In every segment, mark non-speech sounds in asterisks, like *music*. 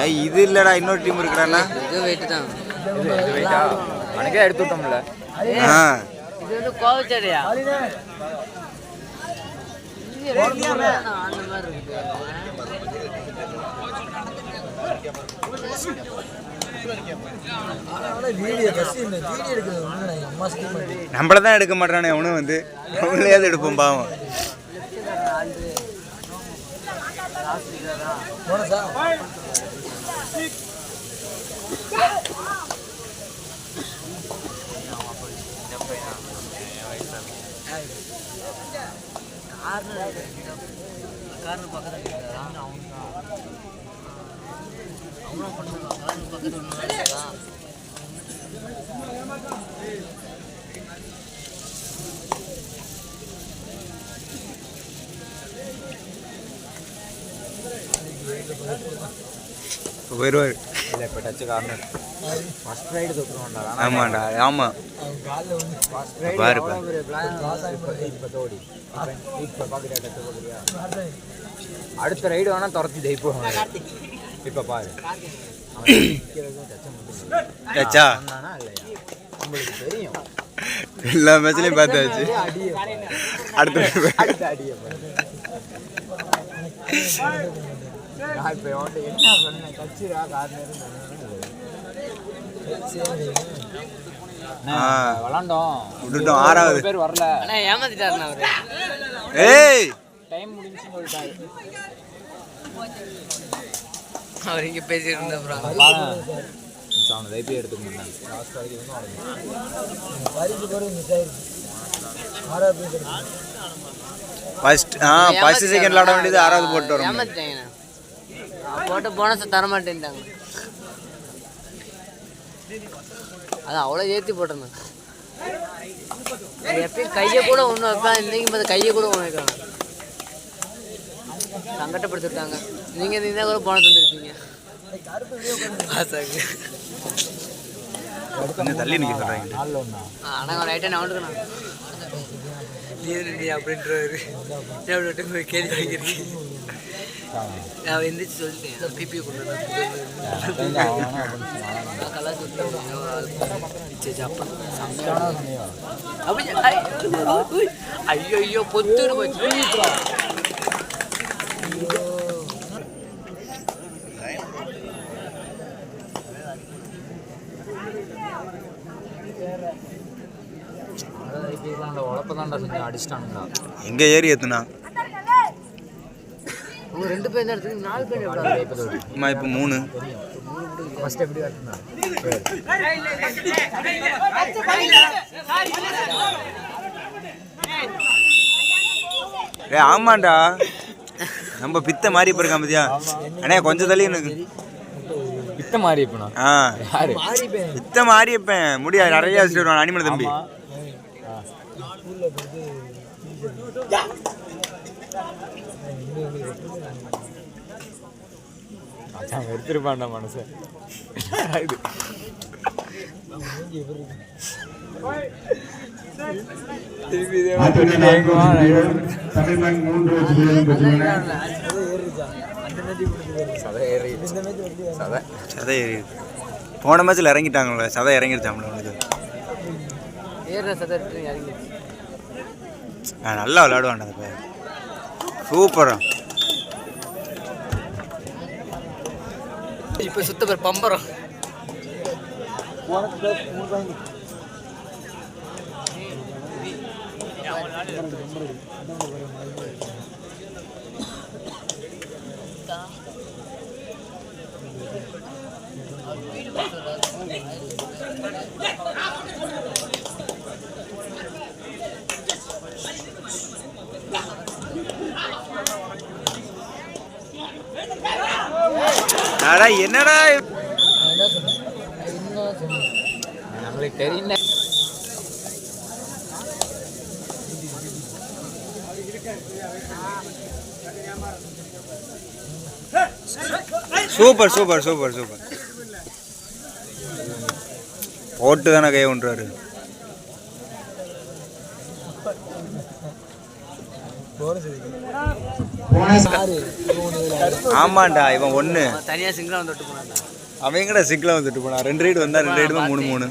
ஏய், இது இல்லடா இன்னொரு டீம் இருக்குடாண்ணா இது வெயிட் தான். இது இது வெயிட்டா அன்னைக்கே எடுத்து விட்டோம்ல. ஆ. இது வந்து கோவச்சடையா அந்த மாதிரி இருக்குது வீடியோ ஃபஸ்ட்டு இந்த வீடியோ எடுக்கிறது வந்து நான் எங்கள் அம்மா ஸ்கிப் பண்ணிட்டேன். நம்மள தான் எடுக்க மாட்டானே அவனும் வந்து. அவங்களையாவது எடுப்போம் பாவம். போனஸா காரணம் பக்கத்தில் அவங்களும் பண்ணுவாங்க காரணம் பக்கத்தில் போயிடுவார் இல்லை இப்போ டச்சு கார்னர் ஃபர்ஸ்ட் ரைடு தொட்டுருவோம்டா ஆமாண்டா ஆமாம் அவங்க காலில் வந்து ஃபர்ஸ்ட் ரைடு பாரு, இப்போ தோடி. இப்போ பார்க்குறியா டச்சு பார்க்குறியா அடுத்த ரைடு வேணால் துரத்தி ஜெயிப்போம் இப்போ பாரு. டச்சை உங்களுக்கு தெரியும். எல்லா மேட்ச்லையும் பார்த்தாச்சு. அடுத்த அடுத்த அடியை. நான் இப்போ அவன்கிட்ட என்ன சொன்னேன் கட்சிரா கார்னர் ஆ. விளாண்டோம் விட்டுட்டோம், ஆறாவது. பேர் வரல. அண்ணா ஏமாத்திட்டாருண்ணா அவரு. ஏய்! டைம் முடிஞ்சுன்னு சொல்லிட்டாரு. அவர் இங்கே பேசிட்டு இருந்த அப்புறம் அவனை தைப்பி எடுத்துக்க கிடைக்கும் ஃபர்ஸ்ட் ஆ ஃபர்ஸ்ட் செகண்ட் விளாட வேண்டியது ஆறாவது போட்டு வரோம் போட்டு போனஸை தர மாட்டேன்ட்டாங்க அது அவ்வளோ ஏற்றி போட்டிருந்தேன். எப்பயும் கையை கூட ஒன்று வைப்பேன் இன்னைக்கு பார்த்து கையை கூட ஒன்று வைக்கலாம் சங்கடப்படுத்திருக்காங்க. நீங்கள் இருந்தால் கூட போனஸ் வந்துருப்பீங்க தள்ளி நிற்க சொல்கிறாங்க நாளில் ஒன்றா ஆனால் ரைட்டாக நான் நீ போய் கேள்வி வாங்கியிருக்கீங்க நான் எந்திரிச்சு சொல்லிட்டேன் பிபி கொண்டு ஐயோ ஐயோ பொத்துன்னு போச்சு எங்கே ஏறி ஏத்துனா உங்க ரெண்டு பேர் தான் எடுத்துக்கு நாலு பேர் அம்மா இப்போ மூணு. ஃபர்ஸ்ட் எப்படி ஏ ஆமாண்டா. நம்ம பித்த மாறி போயிருக்கான் பத்தியா? அண்ணே கொஞ்சம் தள்ளி எனக்கு பித்த மாறி இப்பனா ஆ. பித்த மாறி இருப்பேன் முடியாது நிறைய வச்சுட்டு வருவான் அனிமல் தம்பி. அதான் எடுத்துருப்பான்டா மனசு? இது. திருப்பி மூன்று சதை ஏறி. போன மேட்ச்சில் இறங்கிட்டாங்களே சதை இறங்கிருச்சாம்ல அவனுக்கு. ஏறுற சதம் இறங்கி ஆ, நல்லா விளையாடுவான்டா அந்த பையன் சூப்பரா இப்போ சுத்த பேர் பம்பரம். அடா என்னடா நம்மளுக்கு தெரியல சூப்பர் சூப்பர் சூப்பர் சூப்பர். போட்டு தானே கை ஒன்றாரு இருக்கு போன ஆமாண்டா இவன் ஒன்று தனியாக சிங்கிளாக வந்து போனான்டா அவன் கூட சிக்கில் வந்துட்டு போனான் ரெண்டு ரைடு வந்தா ரெண்டு ரைடுமே மூணு மூணு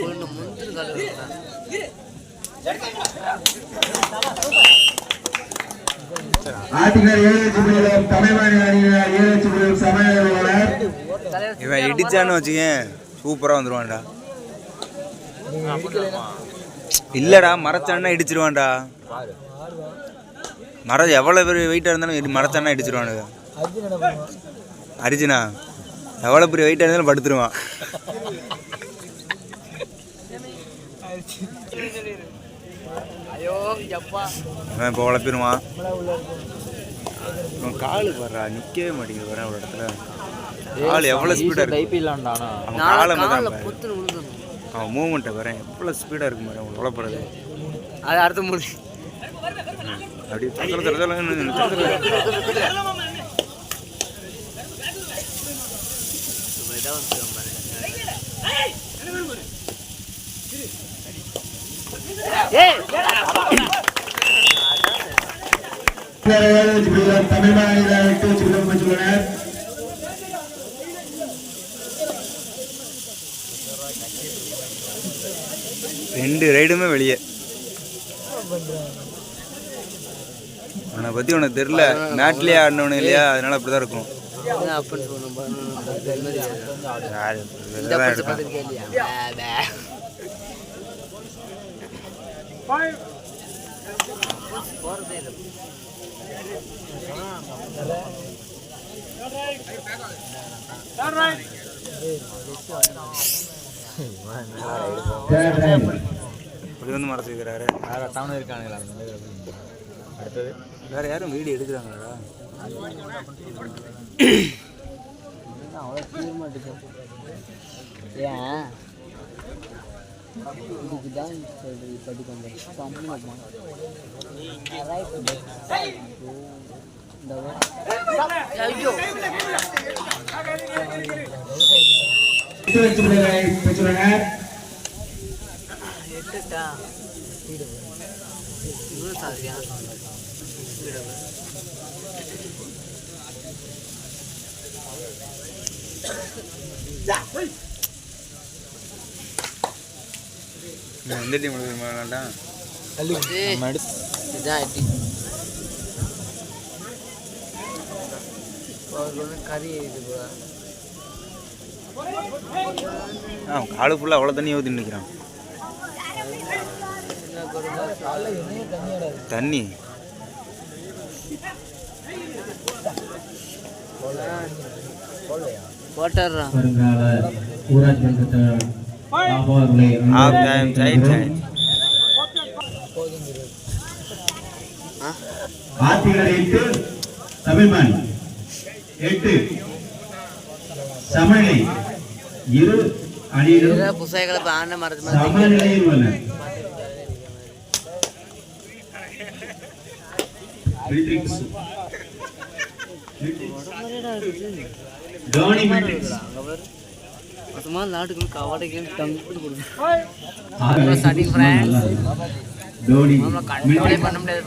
பொண்ணு முந்திரு ஆட்டினர் ஏழு லட்சம் அணியினர் ஏழு லட்சம் இவன் இடிச்சான்னு வச்சுக்கேன் சூப்பராக வந்துருவான்டா. இல்லடா மறைச்சான்னா இடிச்சிருவான்டா. மறை எவ்வளோ பெரிய வெயிட்டாக இருந்தாலும் மறைச்சான்னா இடிச்சிருவானுங்க. அரிஜினா எவ்வளோ பெரிய வெயிட்டாக இருந்தாலும் படுத்துருவான். இப்போ உழப்பிடுவான் அவன் காலு வர்றா நிற்கவே மாட்டேங்குது வரேன் ஒரு இடத்துல கால் எவ்வளோ ஸ்பீடாக இருக்கு டைப் இல்லாண்டானா அவன் நாளை காலை அவன் மூமெண்ட்டை வரேன் எவ்வளோ ஸ்பீடாக இருக்கு மாதிரி அவன் உழப்புறது அது அடுத்த முடி அப்படியே தர தர தரன்னு தர தர. இதாக வந்து பாருங்க ஏழு லட்சம் தமிழ் மாநில பெற்றுள்ளனர் ரெண்டு ரைடுமே வெளியே. அவனை பற்றி உனக்கு தெரில மேட்லேயே ஆடினவனு இல்லையா? அதனால அப்படி தான் இருக்கும். போறதே இப்படி வந்து மறைச்சு வைக்கிறாரு வேற தமிழ் இருக்கானுங்களா அந்த மாதிரி அடுத்தது வேற யாரும் வீடியோ எடுக்கிறாங்களா ஏன் இதுக்கு தான் சொல்றது கம்மியாக ஐயோ எட்டு லட்சம் ரூபாய் பெற்றுள்ளனர் எட்டுட்டா இவ்வளோ சாதியா எந்த டீம் வேண்டாம் நம்ம எடுத்து இதான் எட்டி அவருக்கு ஒன்று கறி ஆ காலு ஃபுல்லாக அவ்வளோ தண்ணி ஊற்றி நிற்கிறான் தண்ணி? ஆத்திகள் எட்டு தமிழ்மன் எட்டு. சமநிலை. இரு அணியிலும் சமநிலையில் உள்ளன. கண்ட்ரோலே பண்ண முடியாது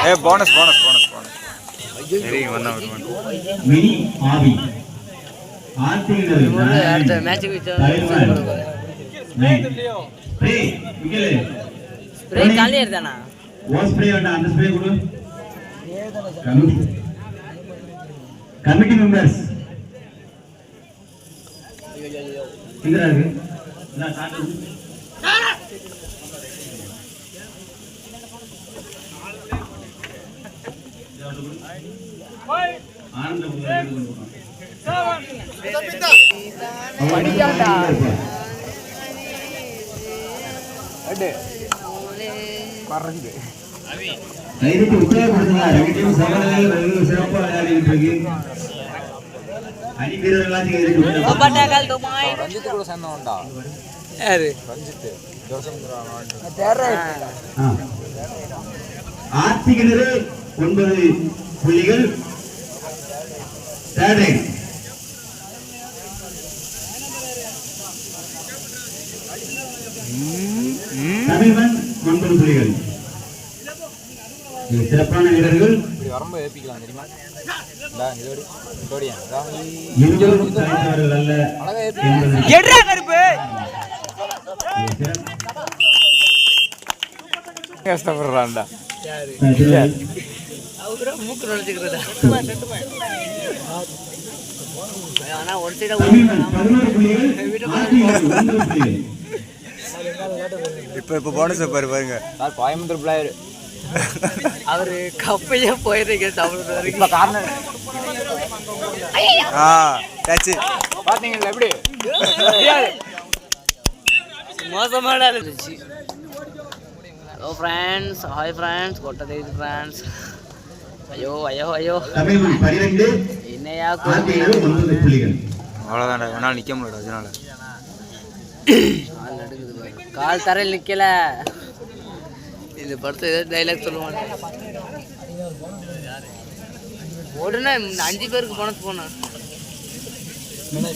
ஏ போனஸ் போனஸ் போனஸ் போனஸ் வந்தான் வருவான் மினி ஆவி அடுத்த மேட்சுக்கு வச்சா ஸ்ப்ரே மிகலே ஸ்ப்ரே காலியாக இருந்தானா ஓ ஸ்ப்ரே வேண்டாம் அந்த ஸ்ப்ரே கொடு. கமிட்டி மெம்பர்ஸ் இருக்கு? கைதுக்கு உற்சாகப்படுத்துங்க ரெண்டு டீம் சிறப்பாக விளையாடிட்டு இருக்கு அணி வீரர்களாச்சும் கைதுக்கு உற்சாகப்படுத்துங்க. ரஞ்சித் கூட சேர்ந்தவன்டா ஒன்பது புள்ளிகள் ஒன்பது புள்ளிகள் சிறப்பான வீரர்கள் வரம்பு ஏப்பிக்கலாம் தெரியுமா எட்ரா கருப்பு. கஷ்டப்படுறான்டா. மூக்கு நுழைச்சிக்கிறதா ஆனா ஒன் சைடா இப்போ இப்போ போனஸ் பாரு பாருங்க. சார் கோயம்புத்தூர் பிளேயர் அவரு கப்பையே போயிருக்கீங்க தமிழ் வரைக்கும் இப்போ கார்னர் ஆ டச்சு பார்த்தீங்களா எப்படி? மோசமான இருந்துச்சு ஹலோ ஃப்ரெண்ட்ஸ் ஹாய் ஃப்ரெண்ட்ஸ் கொட்டை தெரியுது ஃப்ரெண்ட்ஸ் ஐயோ ஐயோ. ஐயோ என்னையா புள்ளிகள். அவ்வளோதான்டா என்னால் நிற்க முடியல அதனால கால் தரையில் நிக்கல. இந்த படத்தை ஏதோ டைலாக் சொல்லுவாங்க. உடனே அஞ்சு பேருக்கு பணத்து போனேன்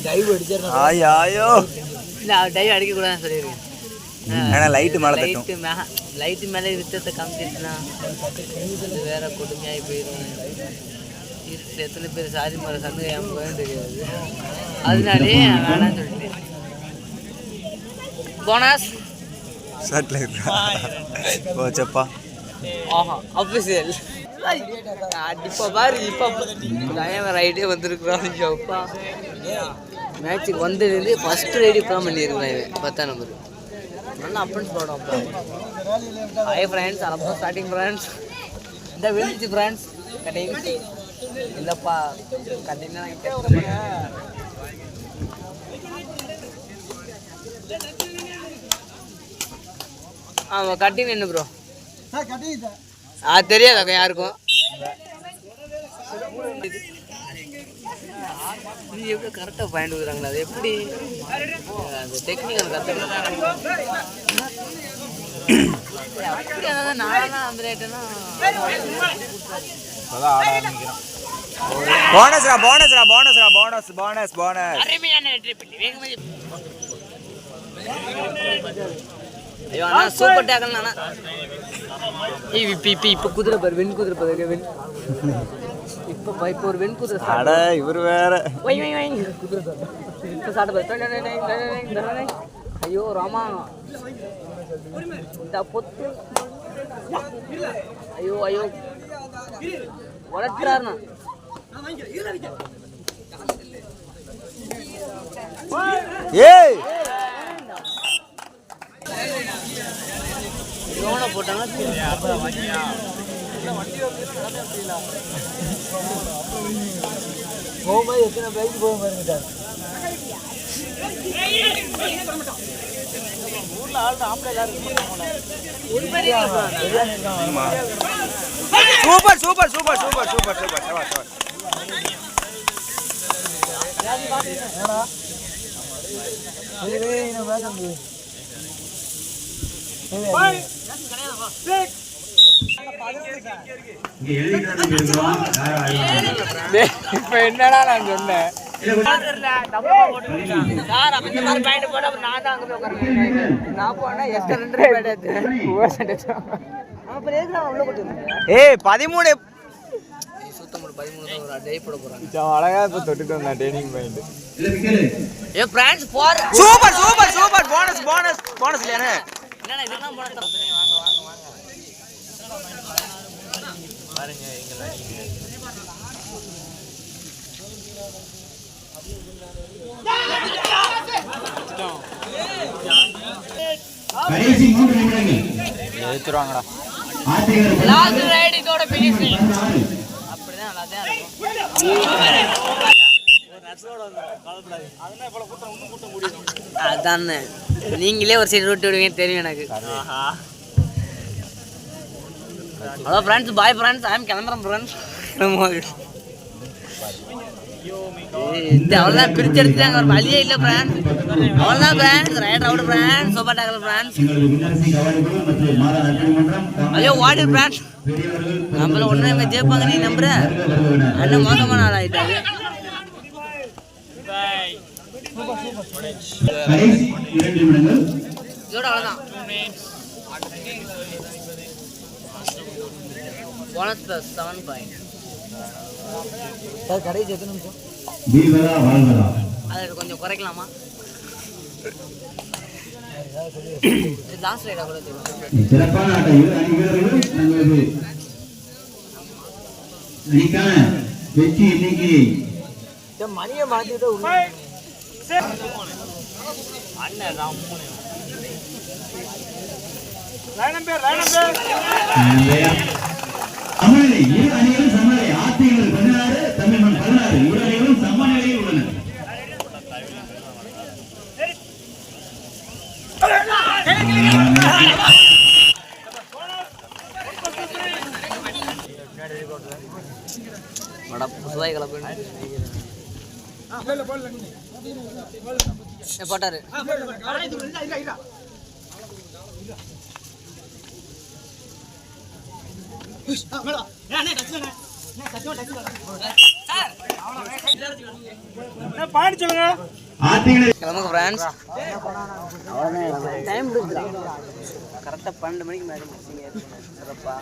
டைவ் அடிச்சிடறேன் ஆயோ ஆயோ இல்லை டைவ் அடிக்க கூடாதுன்னு சொல்லியிருக்கேன் ஏன்னா லைட்டு மேலே லைட்டு மே லைட்டு மேலே வித்தத்தை அது வேற கொடுமையாகி போயிடும் எத்தனை பேர் சாதி மர சந்தை ஏன் தெரியாது. அதனாலே வேணாம்னு சொல்லிட்டேன். போனஸ் *laughs* போச்சப்பா ஆஹா அஃபிஷியல் இப்போ பாரு இப்போ தயவன் ரைடே வந்திருக்கிறான் அப்பா. மேட்ச்சுக்கு வந்ததுலேருந்து ஃபஸ்ட் ரைடு இப்போ பண்ணியிருக்கிறான் இவன் பத்தாம் நம்பர் நல்லா அப்ரன்ஸ் போடும் அப்பா. ஹாய் ஃப்ரெண்ட்ஸ் அப்புறம் ஸ்டார்டிங் ஃப்ரெண்ட்ஸ் இந்த விழுந்துச்சு ஃப்ரெண்ட்ஸ் கட்டிங் இல்லைப்பா கட்டிங் ஆமாம் கட்டிங் என்ன ப்ரோ அது தெரியாதாக்கா யாருக்கும். இது எப்படி கரெக்டாக பாயிண்ட் கொடுக்குறாங்களா அது எப்படி? அந்த டெக்னிக்கல் அதாவது நானும் அந்த ரேட்டுனா போனஸ்ரா போனஸ்ரா போனஸ்ரா போனஸ் போனஸ் போனஸ் அருமையான வெற்றி பெட்டி வேகமாக ஐயோ அண்ணா சூப்பர் டேக்கல் அண்ணா. இப்போ இப்போ இப்போ குதிரை பாரு வெண் குதிரை பாரு வெண். இப்போ இப்போ ஒரு வெண் குதிரை அட இவர் வேற. வை வை வை இப்போ சாப்பிட்டு பாரு. ஐயோ ராமா. இந்த பொத்து. ஐயோ ஐயோ. உடச்சுறாருண்ணா ஏய்! லோனை போட்டாங்கன்னா போகும்போது எத்தனை பைக் போக பாருங்க sir super super super super super super சவா சவா இதுவே இப்போ என்னடா நான் சொன்னேன்? ஏய் பதிமூணு. அழகா இப்போ தொட்டுட்டு வந்தேன் ட்ரைனிங் பாயிண்ட் ஏ பிரான்ஸ் போற. Super super super bonus bonus bonus என்னடா இதெல்லாம் போன வாங்க வாங்க வாங்க கடைசி மூன்று நிமிடங்கள். எடுத்துருவாங்கடா லாஸ்ட் ரைடு இதோட அப்படிதான் நல்லா தான் இருக்கும். அதானே. நீங்களே ஒரு சைடு ரோட்டு விடுவீங்க தெரியும் எனக்கு. Hello friends bye friends I'm கிளம்புறேன் ஃப்ரெண்ட்ஸ் இது அவ்வளோதான் பிரிச்சு எடுத்துட்டாங்க. ஒரு வழியே இல்லை பிராண்ட் அவ்வளோதான் brand right out brand super நற்பணி மன்றம் ஐயோ ஓடி பிராண்ட் பெரியவர்கள் நம்மள ஒன்றும் ஜெயிப்பாங்க நீ நம்புற. அண்ணன் மோசமான ஆள் ஆயிட்டாரு கடைசி இரண்டு நிமிடங்கள் bonus plus seven point sir கடைசி எத்தனை நிமிஷம்? கொஞ்சம் குறைக்கலாமா லாஸ்ட் ரைடாக கூட சிறப்பான ஆட்டம் தங்களது அணிக்கான வெற்றி இன்னைக்கு மணியை மாற்றிட்டு உள்ள சமநிலை இரு போட்டாரு. ஆத்திகளை கிளம்புங்க ஃப்ரெண்ட்ஸ் டைம் கரெக்டாக பன்னெண்டு மணிக்கு மேலே முடிச்சிங்க. சிறப்பா.